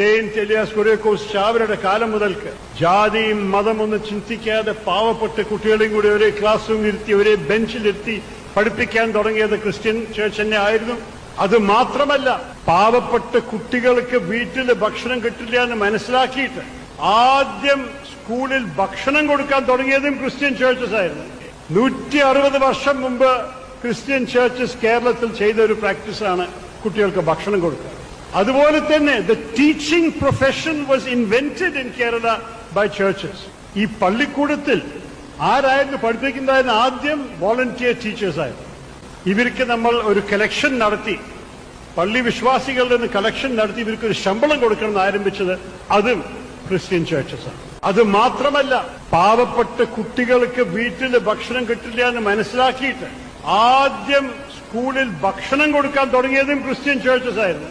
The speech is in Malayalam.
സെയിന്റ് എലിയാസ് കുര്യാക്കോസ് ചാവരുടെ കാലം മുതൽക്ക് ജാതിയും മതമൊന്നും ചിന്തിക്കാതെ പാവപ്പെട്ട കുട്ടികളെയും കൂടി ഒരേ ക്ലാസ് റൂമിൽ ഇരുത്തി ഒരേ ബെഞ്ചിലിരുത്തി പഠിപ്പിക്കാൻ തുടങ്ങിയത് ക്രിസ്ത്യൻ ചേർച്ച് തന്നെ ആയിരുന്നു. അത് മാത്രമല്ല പാവപ്പെട്ട കുട്ടികൾക്ക് വീട്ടിൽ ഭക്ഷണം കിട്ടില്ല എന്ന് മനസ്സിലാക്കിയിട്ട് ആദ്യം സ്കൂളിൽ ഭക്ഷണം കൊടുക്കാൻ തുടങ്ങിയതും ക്രിസ്ത്യൻ ചേർച്ചസ് ആയിരുന്നു. നൂറ്റി അറുപത് വർഷം മുമ്പ് ക്രിസ്ത്യൻ ചേർച്ചസ് കേരളത്തിൽ ചെയ്ത ഒരു പ്രാക്ടീസാണ് കുട്ടികൾക്ക് ഭക്ഷണം കൊടുക്കുക. അതുപോലെ തന്നെ the teaching profession was invented in Kerala by churches ഈ പള്ളിക്കൂടത്തിൽ ആരായിരുന്നു പഠിപ്പിക്കുന്നതായിരുന്നു ആദ്യം വോളണ്ടിയർ ടീച്ചേഴ്സായിരുന്നു ഇവർക്ക് നമ്മൾ ഒരു കലക്ഷൻ നടത്തി. പള്ളി വിശ്വാസികളിൽ നിന്ന് കളക്ഷൻ നടത്തി. ഇവർക്ക് ഒരു ശമ്പളം കൊടുക്കണം എന്ന് ആരംഭിച്ചത് അതും ക്രിസ്ത്യൻ ചേർച്ചസാണ് അത് മാത്രമല്ല പാവപ്പെട്ട കുട്ടികൾക്ക് വീട്ടിൽ ഭക്ഷണം കിട്ടില്ല എന്ന് മനസ്സിലാക്കിയിട്ട് ആദ്യം സ്കൂളിൽ ഭക്ഷണം കൊടുക്കാൻ തുടങ്ങിയതും ക്രിസ്ത്യൻ ചേർച്ചസ് ആയിരുന്നു.